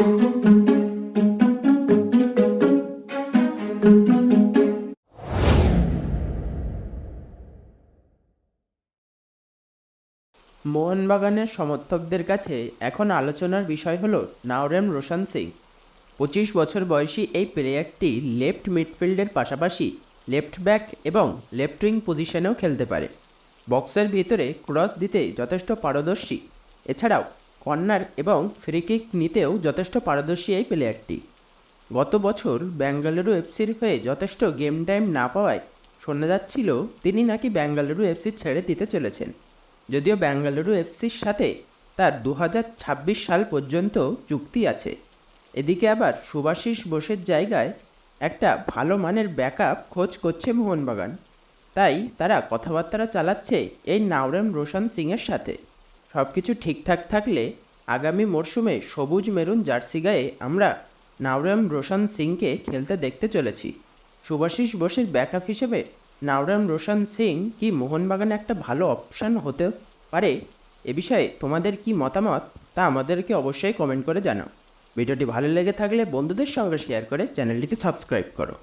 মোহনবাগানের সমর্থকদের কাছে এখন আলোচনার বিষয় হল নাওরেম রোশন সিং। পঁচিশ বছর বয়সী এই প্লেয়ারটি লেফট মিডফিল্ডের পাশাপাশি লেফট ব্যাক এবং লেফট উইং পজিশনেও খেলতে পারে। বক্সের ভিতরে ক্রস দিতে যথেষ্ট পারদর্শী। এছাড়াও কর্নার এবং ফ্রি কিক নিতেও যথেষ্ট পারদর্শী এই প্লেয়ারটি। গত বছর বেঙ্গালুরু এফসির হয়ে যথেষ্ট গেম টাইম না পাওয়ায় শোনা যাচ্ছিল, তিনি নাকি বেঙ্গালুরু এফসি ছেড়ে দিতে চলেছেন। যদিও বেঙ্গালুরু এফসির সাথে তার দু হাজার ছাব্বিশ সাল পর্যন্ত চুক্তি আছে। এদিকে আবার সুভাশিস বোসের জায়গায় একটা ভালো মানের ব্যাকআপ খোঁজ করছে মোহনবাগান। তাই তারা কথাবার্তা চালাচ্ছে এই নাওরেম রোশন সিংয়ের সাথে। সব কিছু ঠিকঠাক থাকলে আগামী মরশুমে সবুজ মেরুন জার্সি গায়ে আমরা নাওরেম রোশন সিংকে খেলতে দেখতে চলেছি। সুভাশিস বোসের ব্যাকআপ হিসেবে নাওরাম রোশন সিং কি মোহনবাগানে একটা ভালো অপশান হতে পারে? এ বিষয়ে তোমাদের কি মতামত? তা আমাদেরকে অবশ্যই কমেন্ট করে জানাও। ভিডিওটি ভালো লেগে থাকলে বন্ধুদের সঙ্গে শেয়ার করে চ্যানেলটিকে সাবস্ক্রাইব করো।